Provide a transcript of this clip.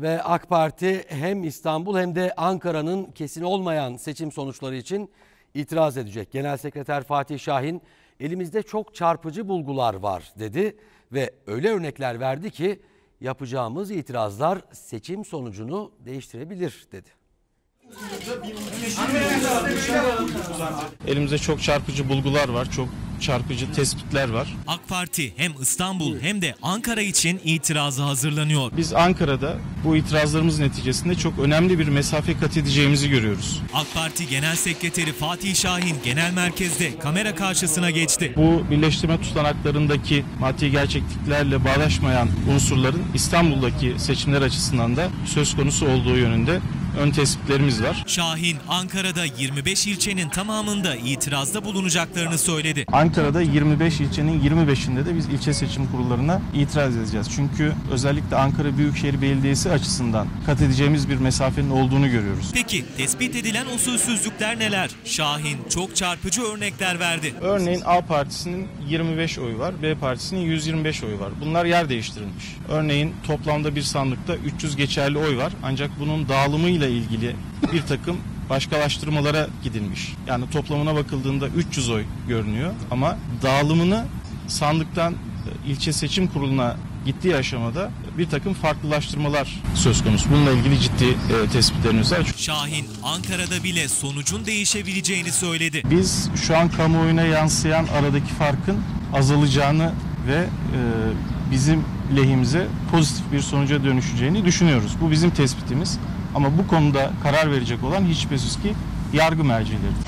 Ve AK Parti hem İstanbul hem de Ankara'nın kesin olmayan seçim sonuçları için itiraz edecek. Genel Sekreter Fatih Şahin elimizde çok çarpıcı bulgular var dedi ve öyle örnekler verdi ki yapacağımız itirazlar seçim sonucunu değiştirebilir dedi. Elimizde çok çarpıcı bulgular var, çok çarpıcı tespitler var. AK Parti hem İstanbul hem de Ankara için itirazı hazırlanıyor. Biz Ankara'da bu itirazlarımız neticesinde çok önemli bir mesafe kat edeceğimizi görüyoruz. AK Parti Genel Sekreteri Fatih Şahin genel merkezde kamera karşısına geçti. Bu birleştirme tutanaklarındaki maddi gerçekliklerle bağdaşmayan unsurların İstanbul'daki seçimler açısından da söz konusu olduğu yönünde ön tespitlerimiz var. Şahin Ankara'da 25 ilçenin tamamında itirazda bulunacaklarını söyledi. Ankara'da 25 ilçenin 25'inde de biz ilçe seçim kurullarına itiraz edeceğiz. Çünkü özellikle Ankara Büyükşehir Belediyesi açısından kat edeceğimiz bir mesafenin olduğunu görüyoruz. Peki tespit edilen usulsüzlükler neler? Şahin çok çarpıcı örnekler verdi. Örneğin A partisinin 25 oyu var, B partisinin 125 oyu var. Bunlar yer değiştirilmiş. Örneğin toplamda bir sandıkta 300 geçerli oy var ancak bunun dağılımıyla ilgili bir takım başkalaştırmalara gidilmiş. Yani toplamına bakıldığında 300 oy görünüyor ama dağılımını sandıktan e, ilçe seçim kuruluna gittiği aşamada bir takım farklılaştırmalar söz konusu. Bununla ilgili ciddi e, tespitlerimiz var. Şahin Ankara'da bile sonucun değişebileceğini söyledi. Biz şu an kamuoyuna yansıyan aradaki farkın azalacağını ve e, bizim lehimize pozitif bir sonuca dönüşeceğini düşünüyoruz. Bu bizim tespitimiz. Ama bu konuda karar verecek olan hiç şüphesiz ki yargı mercileridir.